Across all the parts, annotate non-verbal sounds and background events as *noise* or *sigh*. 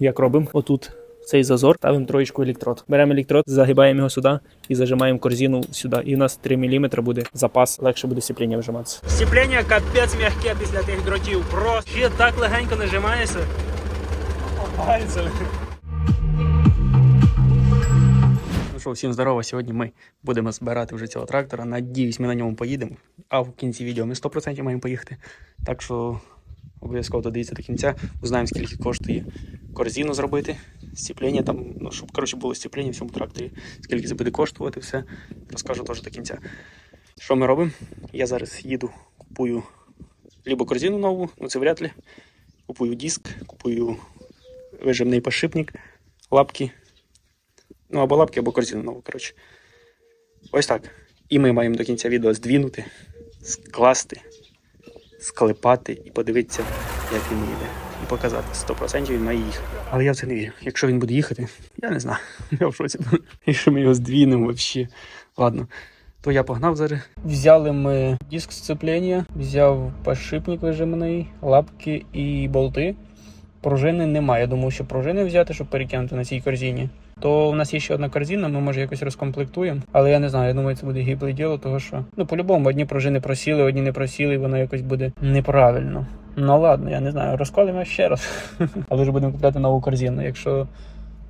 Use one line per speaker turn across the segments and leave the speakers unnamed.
Як робимо? Отут цей зазор, ставимо троєчку електрод. Беремо електрод, загибаємо його сюди і зажимаємо корзину сюди. І у нас 3 мм буде запас, легше буде сцепління вижиматися. Сцепління капець м'яке після тих дротів. Просто ще так легенько нажимаєшся. Ну що, всім здорово. Сьогодні ми будемо збирати вже цього трактора. Надіюсь, ми на ньому поїдемо. А в кінці відео ми 100% маємо поїхати. Так що обов'язково додивіться до кінця. Узнаємо, скільки коштує корзину зробити, сцеплення там, ну, щоб коротше було сцеплення в цьому тракторі, скільки це буде коштувати, все. Розкажу теж до кінця. Що ми робимо? Я зараз їду, купую либо корзину нову, ну це вряд ли. Купую диск, купую вижимний подшипник, лапки. Ну, або лапки, або корзину нову, коротше. Ось так. І ми маємо до кінця відео здвинути, скласти, склепати і подивитися, як він їде. І показати 100% він має їхати. Але я в це не вірю. Якщо він буде їхати, я не знаю. *laughs* Я в шоці. Якщо ми його здвінемо взагалі. Ладно. То я погнав зараз. Взяли ми диск сцеплення, взяв подшипник вижиманий, лапки і болти. Пружини немає. Я думав, що пружини взяти, щоб перекинути на цій корзині. То у нас є ще одна корзина, ми може якось розкомплектуємо. Але я не знаю, я думаю, це буде гібле діло, того що ну по-любому одні пружини просіли, одні не просіли, і воно якось буде неправильно. Ну ладно, я не знаю, розколимо ще раз. *laughs* Але вже будемо купляти нову корзину, якщо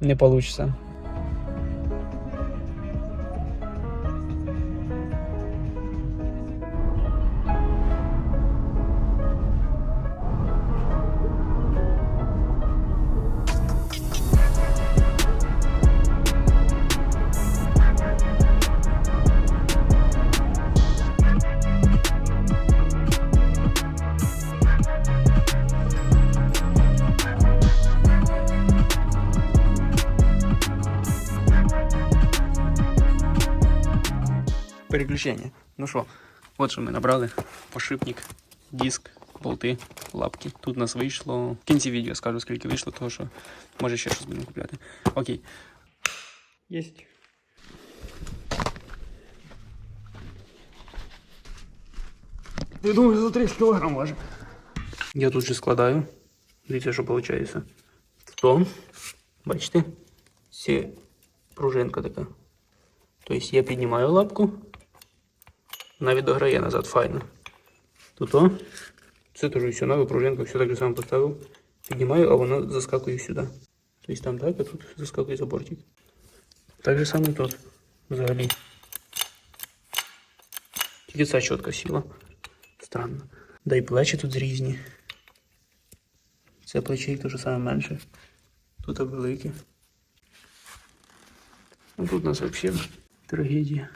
не вийде. Переключення. Ну що, от що ми набрали: пошипник, диск, болти, лапки. Тут у нас вийшло. В кінці відео скажу, скільки вийшло, тому що може ще щось будемо купляти. Окей. Єсть. Ти думаєш, за 30 кг важить? Я тут же складаю. Дивіться, що виходить. То, бачите, це пружинка така. Тобто я піднімаю лапку, Навіть дограє назад файно. Тут о, це теж все нове, пружинка, все так же само поставив. Піднімаю, а воно заскакує сюди. Тобто там так, а тут заскакує за бортик. Так же само тут взагалі. Тільки ця чітко сіла. Странно. Да і плечі тут різні. Це плечей теж саме менше. Тут велике. Ну тут у нас взагалі трагедія.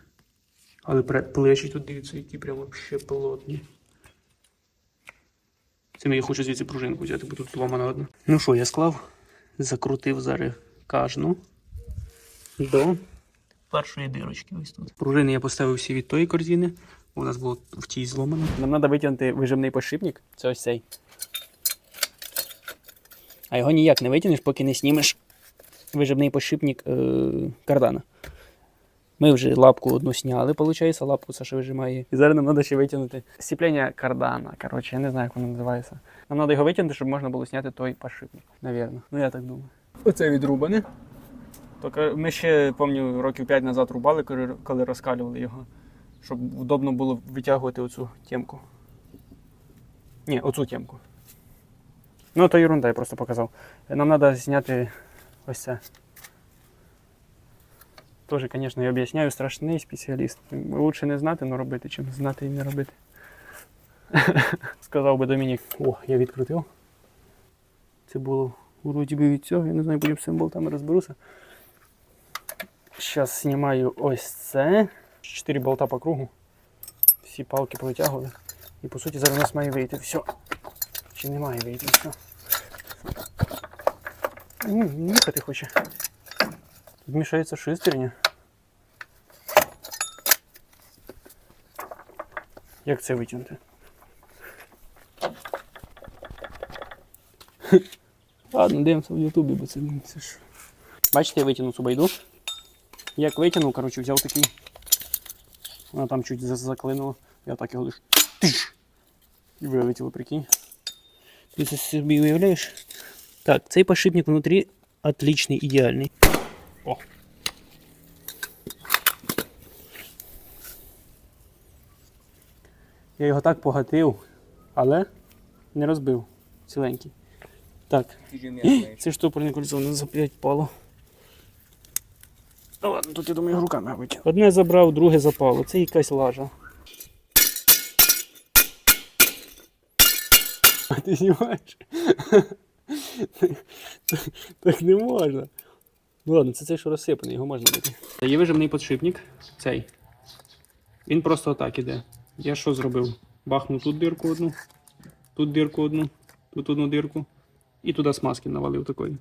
Але плечі тут дивіться, які прямо ще полотні. Це я хочу звідси пружинку взяти, бо тут зломана одна. Ну що, я склав, закрутив зараз кажну до першої дирочки. Ось тут. Пружини я поставив всі від тої корзини. У нас було в тій зломано. Нам треба витягнути вижимний подшипник. Це ось цей. А його ніяк не витягнеш, поки не знімеш виживний подшипник е- кардана. Ми вже лапку одну сняли, виходить, лапку Саша вижимає. І зараз нам треба ще витягнути сіплення кардана. Коротше, я не знаю, як воно називається. Нам треба його витягнути, щоб можна було зняти той подшипник, навірно. Ну я так думаю. Оце відрубане. Тільки ми ще, пам'ятаю, років 5 назад рубали, коли- розкалювали його, щоб удобно було витягувати оцю темку. Ні, оцю темку. Ну, то ерунда, я просто показав. Нам треба зняти ось це. Тоже, звісно, я об'ясняю, страшний спеціаліст. Лучше не знати, але робити, чим знати і не робити. *laughs* Сказав би Домінік. О, я відкрутив. Це було вроді би від цього, я не знаю, потім з болтами розберуся. Зараз знімаю ось це. Чотири болта по кругу. Всі палки повитягували. І по суті зараз у нас має вийти все. Чи не має вийти все. Їхати хоче. Тут шестерня. Як це витягнути? Ладно, дивимося в Ютубі, бо це, це ж. Бачите, я витягнув цю байду. Як витягнув, коротше, взяв такий. Вона там чуть за- заклинула. Я так його лиш. І вилетіло, прикинь. Ти це собі уявляєш?
Так, цей подшипник внутрі отличний, ідеальний. Я його так погатив, але не розбив. Ціленький. Так. Це штопорне кольцо не за 5 пало. Ну ладно, тут я думаю руками витягну. Одне забрав, друге запало. Це якась лажа. А ти знімаєш? Так не можна. Ну ладно, це цей, що розсипаний, його можна бити. Є вижимний подшипник, цей. Він просто отак іде. Я що зробив? Бахнув тут дирку одну, тут дирку одну, тут одну дирку. І туди смазки навалив такої.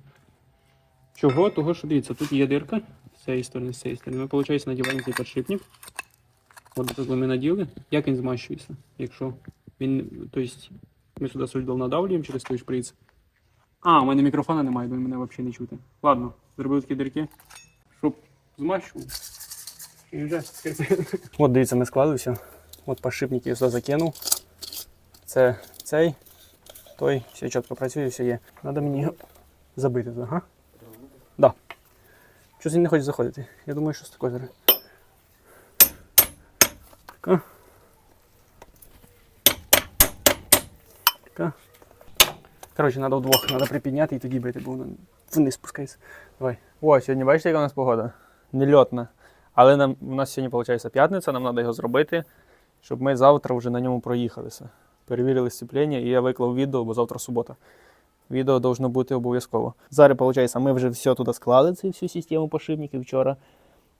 Чого? Того, що дивіться, тут є дирка з цієї сторони, з цієї сторони. Ми, виходить, надіваємо цей подшипник. От тут ми наділи. Як він змащується? Якщо він. Тобто, ми сюди сольдол надавлюємо через той шприц. А, у мене мікрофона немає, бо мене взагалі не чути. Ладно, зробив такі дірки, щоб змащував. І вже От дивіться, ми склали. От подшипник я сюди закинув. Це цей, той, все чітко працює, все є. Надо мені забити туди, ага? Да. Щось він не хоче заходити. Я думаю, що з такою зараз. Така. Така. Коротше, треба вдвох, треба припідняти і тоді бити, бо воно вниз спускається. Давай.
О, сьогодні бачите, яка у нас погода? Нельотна. Але нам, у нас сьогодні, виходить, п'ятниця, нам треба його зробити, щоб ми завтра вже на ньому проїхалися. Перевірили сцеплення, і я виклав відео, бо завтра субота. Відео должно бути обов'язково. Зараз, виходить, ми вже все туди склали, цю всю систему подшипників вчора.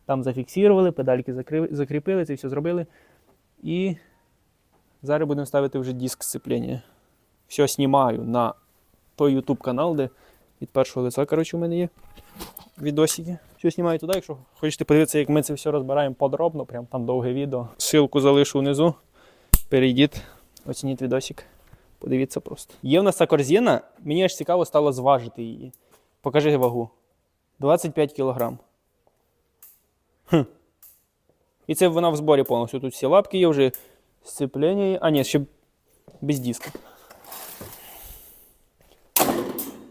Там зафіксували, педальки закріпили, це все зробили. І зараз будемо ставити вже диск сцеплення. Все знімаю на той YouTube канал, де від першого лиця, коротше, у мене є відосики. Все знімаю туди, якщо хочете подивитися, як ми це все розбираємо подробно, прям там довге відео. Ссылку залишу внизу. Перейдіть, оцініть відосик. Подивіться просто. Є в нас ця корзина, мені аж цікаво стало зважити її. Покажи вагу. 25 кг. Хм. І це вона в зборі повністю. Тут всі лапки є, вже сцеплення. А, ні, ще без диска.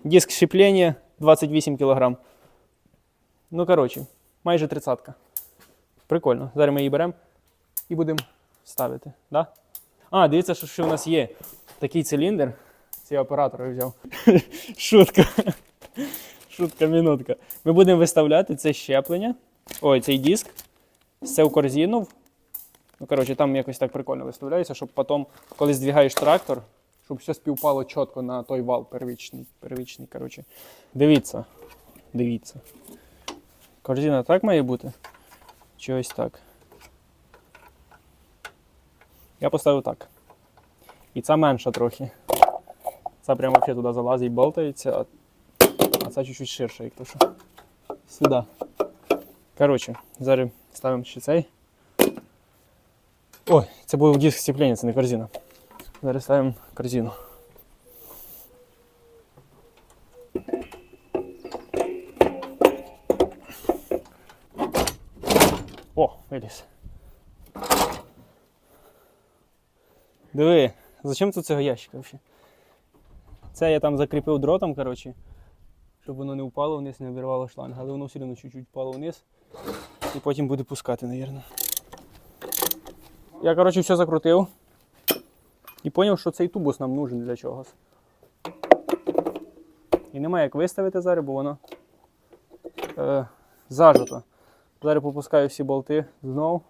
Диск щеплення 28 кг. Ну, коротше, майже тридцатка. Прикольно. Зараз ми її беремо і будемо ставити. Да? А, дивіться, що, що в нас є. Такий циліндр. Цей оператор взяв. *laughs* Шутка. Шутка, минутка. Ми будемо виставляти це щеплення. Ой, цей диск. Це в корзину. Ну, коротше, там якось так прикольно виставляється, щоб потім, коли здвигаєш трактор, щоб все співпало чітко на той вал первічний. первічний коротше. Дивіться. Дивіться. Корзина так має бути? Чи ось так? Я поставив так. І ця менша трохи. Ця прямо взагалі туди залазить, болтається, а, ця чуть-чуть ширша, як то що. Сюди. Коротше, зараз ставимо ще цей. Ой, це був диск сцеплення, це не корзина. Зараз ставимо корзину. О, виліз. Диви, зачем тут цього ящика взагалі? Це я там закріпив дротом, коротше, щоб воно не впало вниз, не обірвало шланг, але воно все одно чуть-чуть впало вниз і потім буде пускати, мабуть. Я, коротше, все закрутив і зрозумів, що цей тубус нам нужен для чогось. І немає як виставити зараз, бо воно е, зажато. Зараз попускаю всі болти знов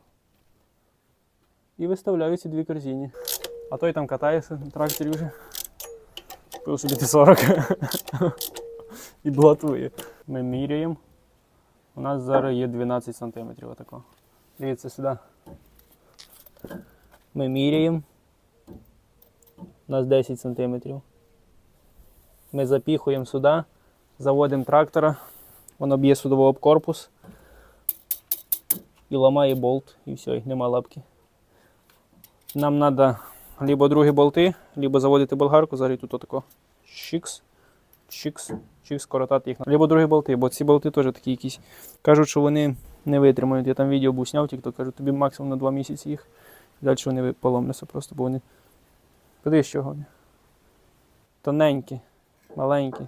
і виставляю ці дві корзини. А той там катається на тракторі вже. Купив собі Т-40 *laughs* і блатує. Ми міряємо. У нас зараз є 12 см отако. Дивіться сюди. Ми міряємо. У нас 10 см. Ми запіхуємо сюди, заводимо трактора, воно б'є судово об корпус і ламає болт, і все, і нема лапки. Нам треба либо другі болти, либо заводити болгарку, зараз тут отако. Чикс, чикс, чикс, коротати їх. Либо другі болти, бо ці болти теж такі якісь. Кажуть, що вони не витримають. Я там відео був сняв, тільки кажуть, тобі максимум на 2 місяці їх. Далі вони поломляться просто, бо вони. Подивись, чого вони. Тоненькі, маленькі.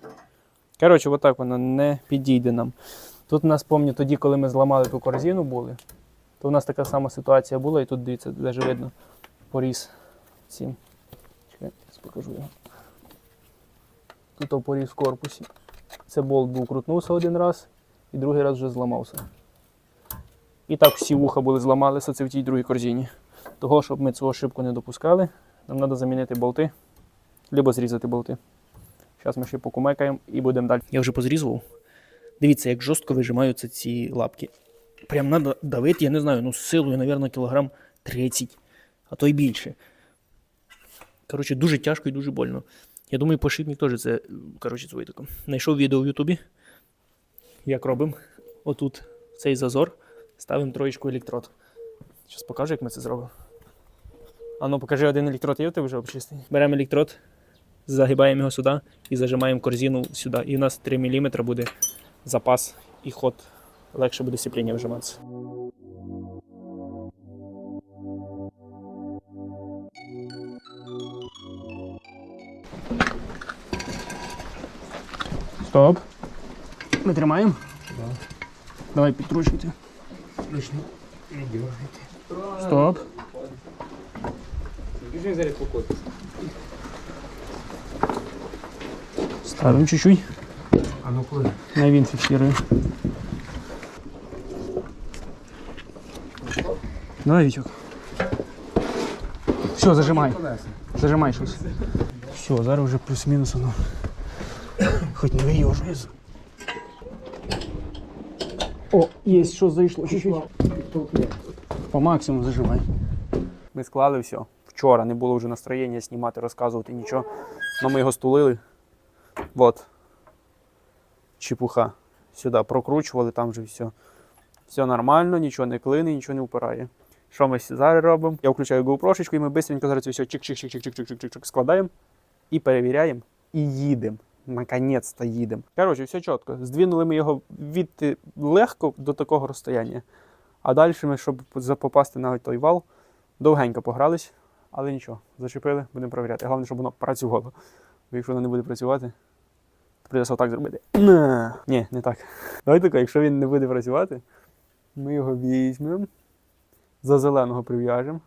Коротше, отак воно не підійде нам. Тут у нас, пам'ятаю, тоді, коли ми зламали ту корзину були, то у нас така сама ситуація була, і тут, дивіться, навіть видно поріз цим. Чекай, зараз покажу його. Тут поріз в корпусі. Це болт був крутнувся один раз, і другий раз вже зламався. І так всі вуха були зламалися це в тій другій корзині. Того, щоб ми цю ошибку не допускали, нам треба замінити болти, або зрізати болти. Зараз ми ще покумекаємо і будемо далі. Я вже позрізував. Дивіться, як жорстко вижимаються ці лапки. Прям треба давити, я не знаю, ну з силою, мабуть, кілограм 30, а то й більше. Коротше, дуже тяжко і дуже больно. Я думаю, пошипник теж це, коротше, з витоком. Знайшов відео в Ютубі, як робимо. Отут цей зазор, ставимо троєчку електрод. Зараз покажу, як ми це зробимо. А ну покажи один електрод, є у тебе вже обчистий. Беремо електрод, загибаємо його сюди і зажимаємо корзину сюди. І у нас 3 мм буде запас і ход. Легше буде сцепління вжиматися. Стоп. Ми тримаємо? Давай підтручуйте. Стоп. Ставим чуть-чуть.
А ну коли?
На винт фиксируем. Давай, Витек. Все, зажимай. Зажимай щось. Все, зараз вже плюс-мінус воно. Хоч не вийожується. О, є, що зайшло чуть-чуть. По максимуму зажимай. Ми склали все. Вчора не було вже настроєння знімати, розказувати нічого. Но ми його стулили. Вот чепуха. Сюди прокручували, там вже все. Все нормально, нічого не клине, нічого не впирає. Що ми зараз робимо? Я включаю GoPro, і ми швидко зараз все чик-чик-чик-чик-чик-чик-чик складаємо і перевіряємо. І їдемо. Наконець-то їдемо. Коротше, все чітко. Здвинули ми його від легко до такого розстояння. А далі ми, щоб попасти на той вал, довгенько погрались, але нічого, зачепили, будемо перевіряти. Головне, щоб воно працювало. Бо якщо воно не буде працювати, Придеться отак зробити. Ні, не так. Давай тако, якщо він не буде працювати, ми його візьмемо, за зеленого прив'яжемо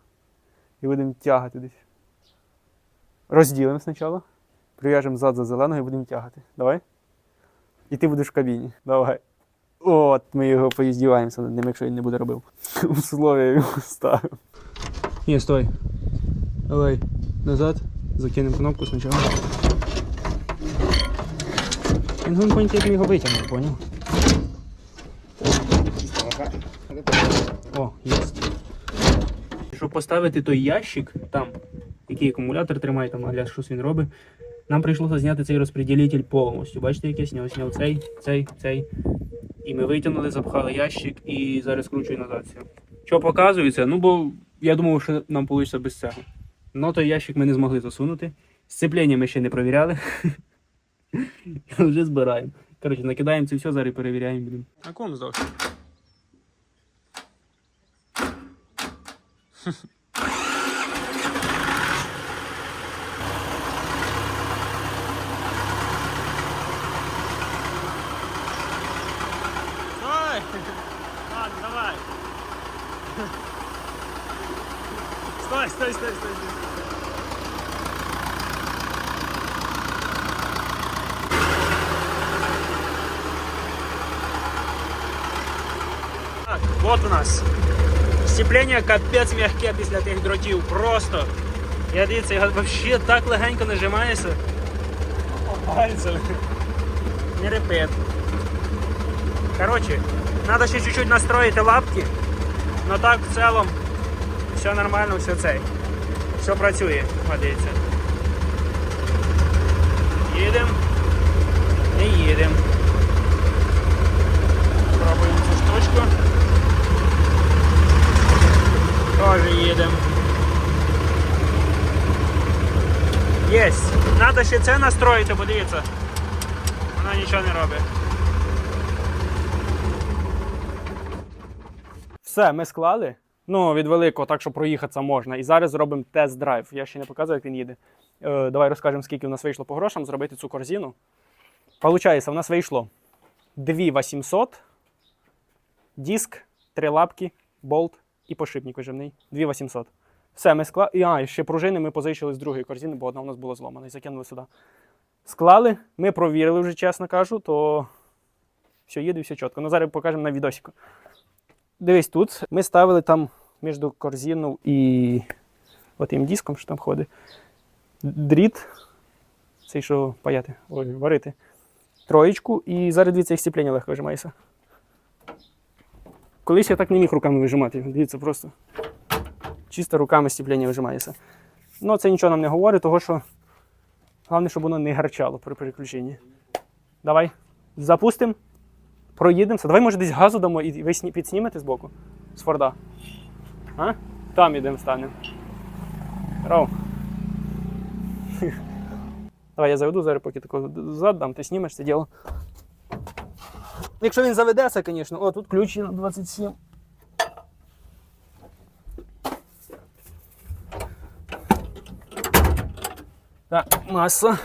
і будемо тягати десь. Розділимо спочатку. Прив'яжемо зад за зеленого і будемо тягати. Давай. І ти будеш в кабіні. Давай. От ми його поїздіваємося над ним, якщо він не буде робив. *laughs* Условия його ставимо. Ні, стой. Давай. Назад. Закинемо кнопку спочатку. Він гон понять, як ми його витягнемо, поняв? О, є. Щоб поставити той ящик там, який акумулятор тримає, там аля щось він робить, нам прийшлося зняти цей розподілитель повністю. Бачите, як я зняв? Зняв цей, цей, цей. І ми витягнули, запхали ящик і зараз скручую назад все. Що показується? Ну, бо я думав, що нам вийде без цього. Ну, той ящик ми не змогли засунути. Сцеплення ми ще не провіряли. *laughs* *laughs* Вже збираємо. Коротше, накидаємо це все, зараз перевіряємо. Блін. А ком здох? *laughs* вот у нас. Сцеплення капець м'яке після тих дротів. Просто. Я дивіться, його взагалі так легенько нажимається. Пальцем. Не репет. Короче, надо ще чуть-чуть настроїти лапки. Но так в цілому все нормально, все цей. Все працює. От дивіться. Їдемо. Надо ще це настроїти, подивіться. Вона нічого не робить. Все, ми склали. Ну, від великого, так що проїхатися можна. І зараз зробимо тест-драйв. Я ще не показую, як він їде. Е, давай розкажемо, скільки в нас вийшло по грошам зробити цю корзину. Получається, в нас вийшло 2800, диск, три лапки, болт і подшипник виживний. 2800. Все, ми склали. А, ще пружини ми позичили з другої корзини, бо одна у нас була зломана і закинули сюди. Склали, ми провірили вже, чесно кажу, то все їде, все чітко. Ну зараз покажемо на відосику. Дивись тут. Ми ставили там між корзину і отим диском, що там ходить. Дріт. Цей, що паяти, ой, варити. Троєчку, і зараз дивіться, як стіплення легко вижимається. Колись я так не міг руками вижимати. Дивіться, просто чисто руками стіплення вижимається. Ну, це нічого нам не говорить, того що головне, щоб воно не гарчало при переключенні. Давай, запустимо, проїдемося. Давай, може, десь газу дамо і ви сні- підснімете збоку з Форда. А? Там ідемо станемо. Ров. *laughs* Давай я заведу зараз, поки такого зад дам, ти знімеш це діло. Якщо він заведеться, звісно. О, тут ключі на 27. Так, маса.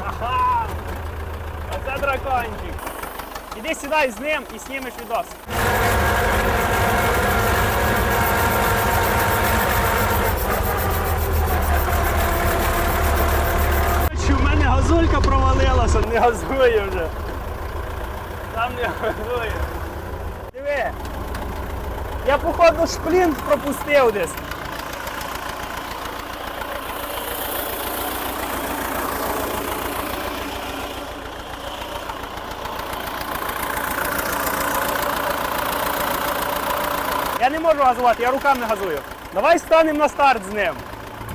Ага! Оце дракончик. Іди сідай з ним і знімеш відос. У мене газулька провалилася, не газує вже. Там не газує. Диви. Я походу шплінт пропустив десь. Я не можу газувати, я руками газую. Давай станемо на старт з ним.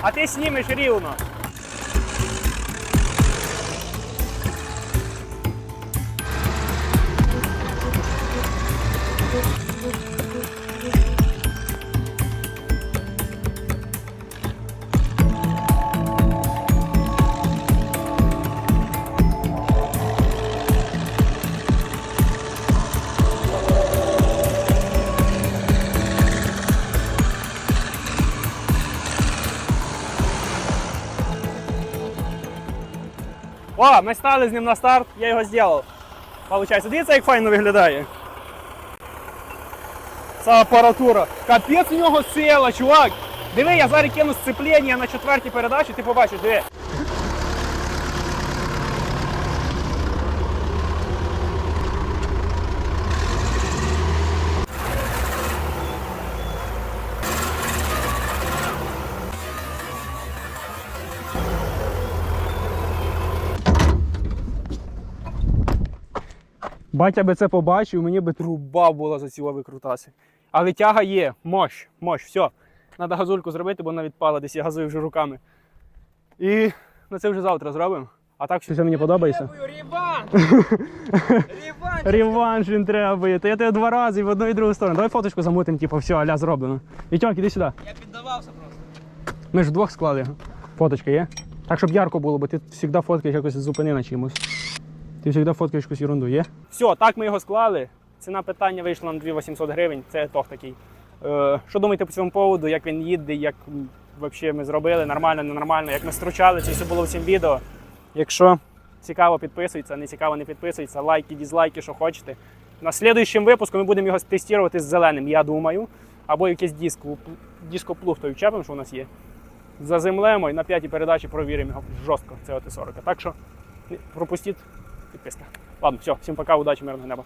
А ти знімеш рівно. О, ми стали з ним на старт, я його зробив. Получається, дивіться, як файно виглядає. Ця апаратура. Капець у нього сила, чувак. Диви, я зараз кину сцеплення на четвертій передачі, ти побачиш, диви. Батя би це побачив, мені би труба була за цього викрутаси. Але тяга є, мощ, мощ, все. Треба газульку зробити, бо вона відпала, десь я газую вже руками. І на це вже завтра зробимо. А так що мені подобається. *laughs*
Реванш!
Він треба бити. Я тебе два рази в одну і другу сторону. Давай фоточку замутимо, типу, все, аля зроблено. Вітьок, іди сюди.
Я піддавався просто.
Ми ж вдвох склали. Фоточка є? Так, щоб ярко було, бо ти завжди фоткаєш якось зупини на чимось. Ти завжди фоткаєш якусь ерунду, є? Все, так ми його склали. Ціна питання вийшла на 2800 гривень. Це тох такий. Е, що думаєте по цьому поводу, як він їде, як взагалі ми зробили, нормально, ненормально, як ми стручали, це все було в цьому відео. Якщо цікаво, підписуйтесь, не цікаво, не підписуйтесь, лайки, дізлайки, що хочете. На слідуючому випуску ми будемо його тестувати з зеленим, я думаю. Або якийсь диск, дископлуг той вчепимо, що у нас є. Заземлемо і на п'ятій передачі провіримо його жорстко, це ОТ-40. Так що пропустіть підписка. Ладно, все, всім пока, удачі, мирного неба.